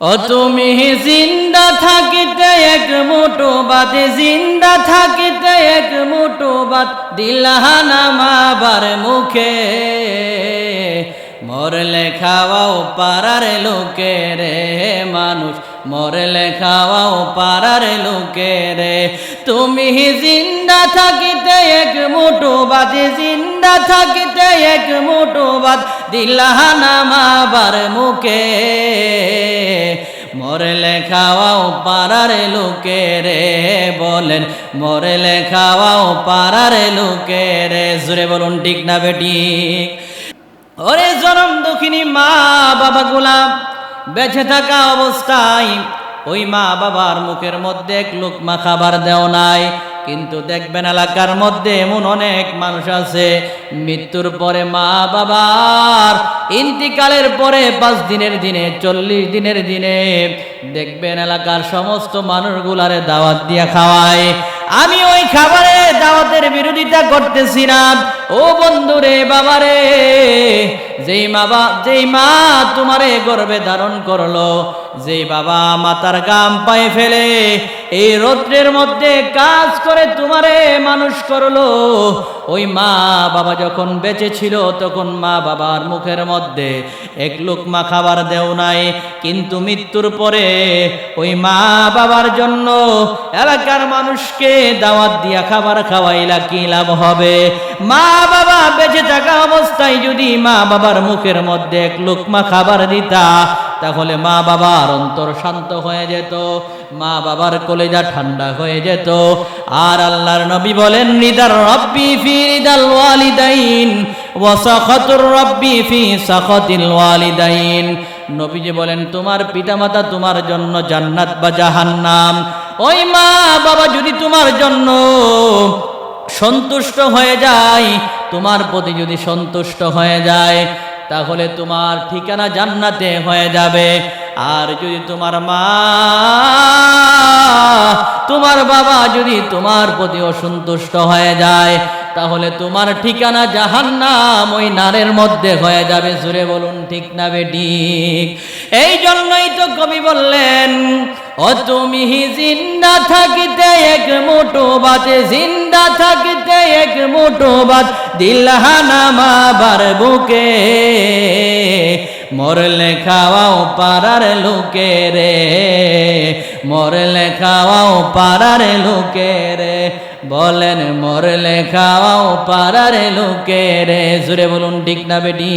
ও তুমি জিন্দা থাকিতে এক মুঠো বাদ, জিন্দা থাকিতে এক মুঠো বাদ, দিলাহানা মাবার মুখে। মরলে খাওয়াও পারার লোকে রে মানুষ, মরলে খাওয়াও পারার লোকে রে। তুমি জিন্দা থাকিতে এক মুঠো বাদ, জিন্দা থাকিতে এক মুঠো বাদ, দিলাহানা মাবার মুখে। মরলে খাওয়াও পাড়ার লোকে রে বলেন মরলে খাওয়াও পাড়ার লোকে রে। জোরে বলুন, ঠিক না বেটি? ওরে জনম দুঃখিনী মা বাবা গোলাপ, বেঁচে থাকা অবস্থায় ওই মা বাবার মুখের মধ্যে এক লোকমা খাবার দেও নাই। কিন্তু দেখবেন এলাকার মধ্যে এমন অনেক মানুষ আছে, মৃত্যুর পরে মা বাবার ইন্তিকালের পরে পাঁচ দিনের দিনে, চল্লিশ দিনের দিনে দেখবেন এলাকার সমস্ত মানুষগুলারে দাওয়াত দিয়ে খাওয়ায়। আমি ওই খাবারে বিরোধিতা করতেছি না। ও বন্ধুরে বাবারে, যেই বাবা যেই মা তোমারে গর্বে ধারণ করল, যেই বাবা মাতার গাম পায়ে ফেলে এই রৌদ্রের মধ্যে কাজ করে তোমারে মানুষ করল, ওই মা বাবা যখন বেঁচে ছিল তখন মা বাবার মুখের মধ্যে এক লোকমা খাবার দেও নাই, কিন্তু মৃত্যুর পরে ওই মা বাবার জন্য এলাকার মানুষকে দাওয়াত দিয়া খাবার খাওয়াইলা কি লাভ হবে? মা বাবা বেঁচে থাকা অবস্থায় যদি মা বাবার মুখের মধ্যে এক লোকমা খাবার দিতা তাহলে মা বাবার অন্তর শান্ত হয়ে যেত, মা বাবার কলেজা ঠান্ডা হয়ে যেত। আর আল্লাহর নবী বলেন, নিদার রব্বি ফি রিদাল ওয়ালিদাইন, ওয়া সাখাতুর রব্বি ফি সাখাতিল ওয়ালিদাইন। নবীজি বলেন, তোমার পিতামাতা তোমার জন্য জান্নাত বা জাহান্নাম। ওই মা বাবা যদি তোমার জন্য সন্তুষ্ট হয়ে যায়, তোমার প্রতি যদি সন্তুষ্ট হয়ে যায় তাহলে তোমার ঠিকানা জান্নাতে হয়ে যাবে। আর যদি তোমার মা, তোমার বাবা যদি তোমার প্রতি অসন্তুষ্ট হয়ে যায়, তাহলে তোমার ঠিকানা জাহান্নাম ওই নারের মধ্যে হয়ে যাবে। জুড়ে বলুন, ঠিক না বেঠিক এই জন্যই তো কবি বললেন ও তুমি জিন্দা থাকিতে এক মোটো বাতে, জিন্দা থাকিতে এক মুঠো বাদ দিলহানামা বার বুকে। মরলে খাওয়াও পারার লোকে রে, মরলে খাওয়াও পারার লোকে রে। বলেন, মরলে খাওয়াও পারার লোকে রে। জুড়ে বলুন, ঠিক না বেটি?